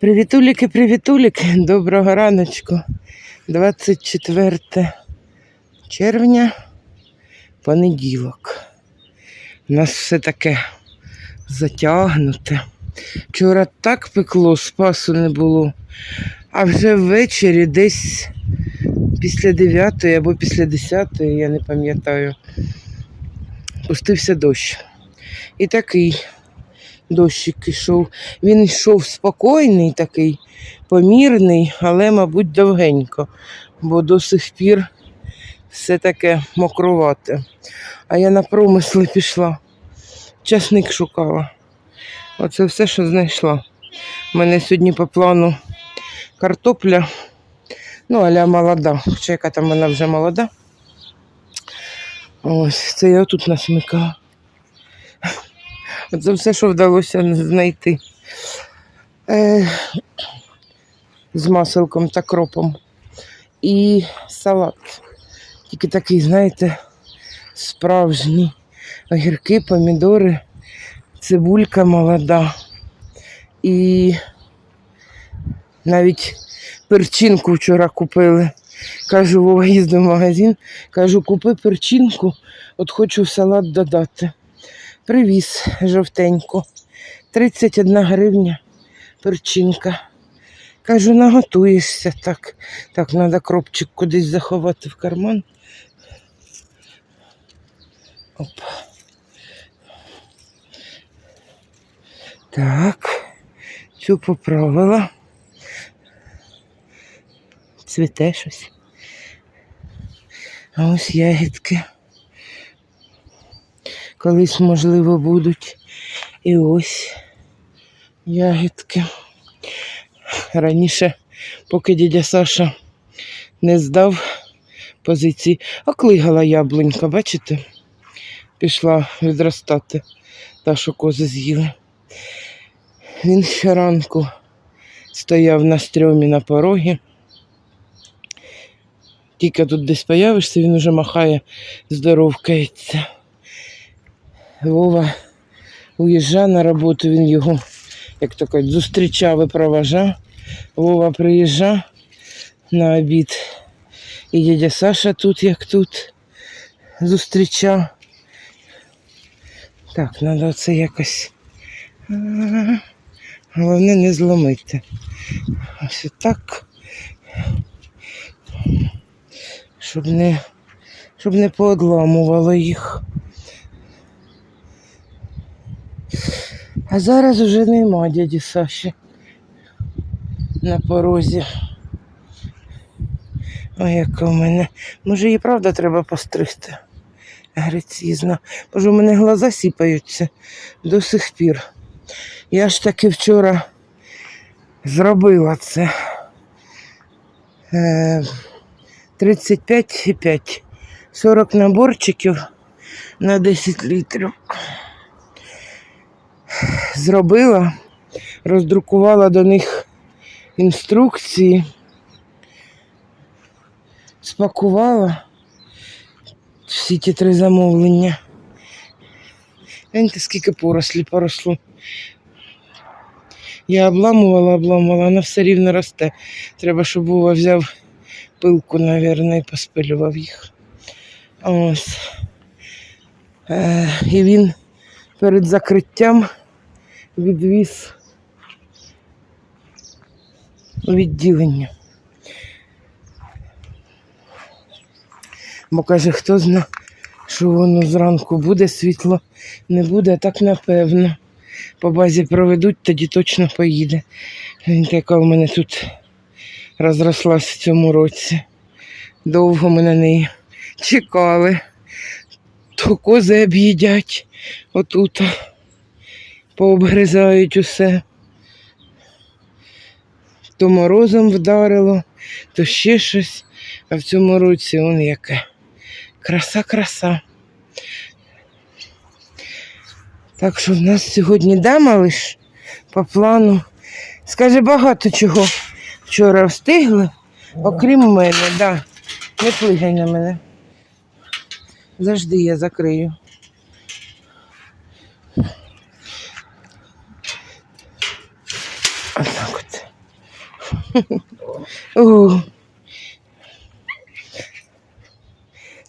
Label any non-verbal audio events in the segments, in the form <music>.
Привітуліки, привітуліки, доброго раночку. 24 червня, понеділок. У нас все таке затягнуте. Вчора так пекло, спасу не було. А вже ввечері десь після 9 або після 10, я не пам'ятаю, пустився дощ. І такий дощик ішов. Він йшов спокійний, такий, помірний, але, мабуть, довгенько, бо до сих пір все таке мокрувате. А я на промисли пішла, часник шукала. Оце все, що знайшла. У мене сьогодні по плану картопля, ну, аля молода, хоча яка там вона вже молода. Ось, це я тут насмикала. Це все, що вдалося знайти. Е, з маселком та кропом. І салат. Тільки такий, знаєте, справжній. Огірки, помідори, цибулька молода. І навіть перчинку вчора купили. Кажу, Вова їздив в магазин, кажу, купи перчинку, от хочу в салат додати. Привіз жовтеньку. 31 гривня перчинка. Кажу, наготуєшся так. Так, треба кропчик кудись заховати в карман. Оп. Так, цю поправила. Цвіте щось. А ось ягідки колись, можливо, будуть. І ось ягідки. Раніше, поки дядя Саша не здав позиції, оклигала яблунька, бачите? Пішла відростати, та, що кози з'їли. Він щоранку стояв на стрьомі на порогі. Тільки тут десь появишся, він уже махає, здоровкається. Вова уїжджав на роботу, він його, як то кажуть, зустрічав і проважав. Вова приїжджав на обід. І дядя Саша тут, як тут, зустрічав. Так, треба це якось. Головне не зломити. Ось так. Щоб не, щоб не поодламувало їх. А зараз уже нема дяді Саші на порозі. Ой, яка в мене. Може її правда треба постригти? Грецізна. Боже, у мене глаза сіпаються до сих пір. Я ж таки вчора зробила це. Е, 35,5. 40 наборчиків на 10 літрів зробила, роздрукувала до них інструкції, спакувала всі ті три замовлення. Гляньте, скільки порослі поросло. Я обламувала, обламувала, вона все рівно росте. Треба, щоб Вова взяв пилку, мабуть, і поспилював їх. Ось. Е, і він перед закриттям відвіз відділення. Бо каже, хто зна, що воно зранку буде світло, не буде, так напевно. По базі проведуть, тоді точно поїде. Він яка у мене тут розрослась в цьому році. Довго ми на неї чекали. То кози об'їдять отут пообгризають усе. То морозом вдарило, то ще щось, а в цьому році он яке. Краса-краса. Так що в нас сьогодні дама лиш по плану Скажи, багато чого вчора встигли, окрім мене, да. Не плигай на мене. Завжди я закрию. Отак от. <laughs> О.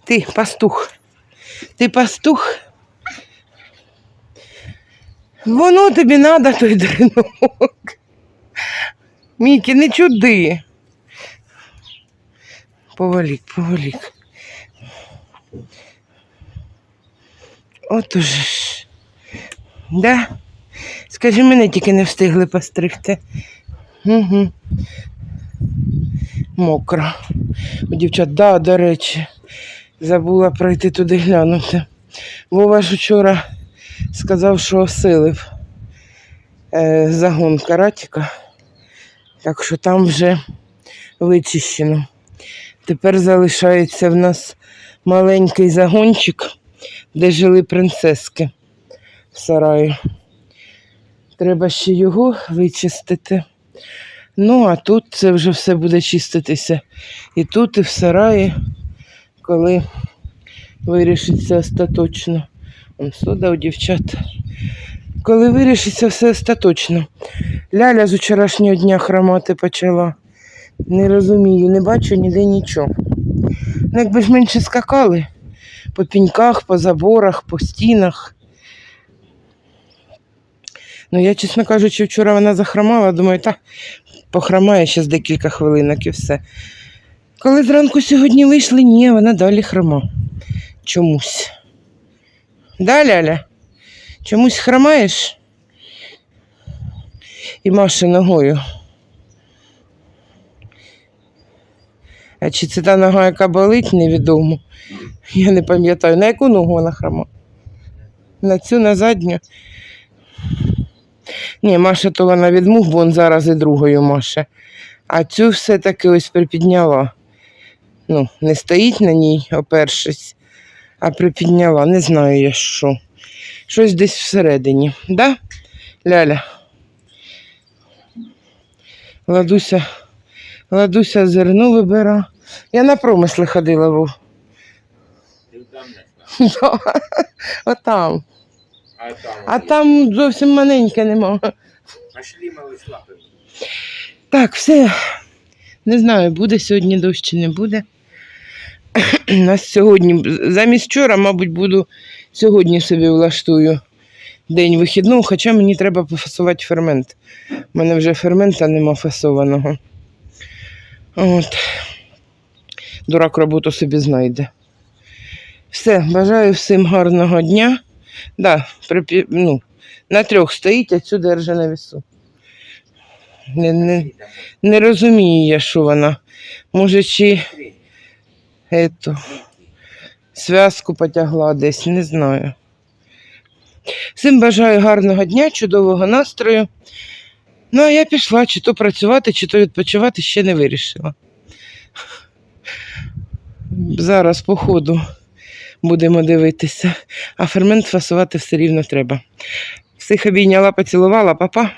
Ти пастух. Ти пастух. Воно тобі надо, той дринок. Мікі, не чуди. Поволік, поволік. От уже ж. Да? Скажи, мене тільки не встигли постригти. Угу. Мокро. У дівчат, да, до речі, забула пройти туди глянути. Вова ж вчора сказав, що осилив е, загон каратіка. Так що там вже вичищено. Тепер залишається в нас маленький загончик, де жили принцески в сараї. Треба ще його вичистити. Ну, а тут це вже все буде чиститися. І тут, і в сараї, коли вирішиться остаточно. Он у дівчат. Коли вирішиться все остаточно. Ляля з вчорашнього дня хромати почала. Не розумію, не бачу ніде нічого. Ну, якби ж менше скакали по піньках, по заборах, по стінах. Ну, я, чесно кажучи, вчора вона захромала, думаю, та похромає ще з декілька хвилинок і все. Коли зранку сьогодні вийшли, ні, вона далі хрома. Чомусь. Да, Ляля? Чомусь хромаєш? І Маша ногою. А чи це та нога, яка болить, невідомо. Я не пам'ятаю, на яку ногу вона хрома? На цю, на задню. Ні, Маша то вона від мух, бо он зараз і другою Маша. А цю все-таки ось припідняла. Ну, не стоїть на ній, опершись, а припідняла. Не знаю я що. Щось десь всередині. Да, Ляля? Ладуся, ладуся зерно вибира. Я на промисли ходила, Вов. Ти там не став. Отам. А там. А там зовсім маленьке нема. Пошли малыш лапи. Так, все. Не знаю, буде сьогодні дощ чи не буде. <clears throat> Нас сьогодні, замість вчора, мабуть, буду сьогодні собі влаштую день вихідного, хоча мені треба пофасувати фермент. У мене вже фермента нема фасованого. От. Дурак роботу собі знайде. Все, бажаю всім гарного дня. Да, припі... ну, на трьох стоїть, а цю держи на весу. Не, не, не розумію я, що вона. Може, чи ету, зв'язку потягла десь, не знаю. Всім бажаю гарного дня, чудового настрою. Ну, а я пішла, чи то працювати, чи то відпочивати, ще не вирішила. Зараз, по ходу, будемо дивитися, а фермент фасувати все рівно треба. Всіх обійняла, поцілувала, папа.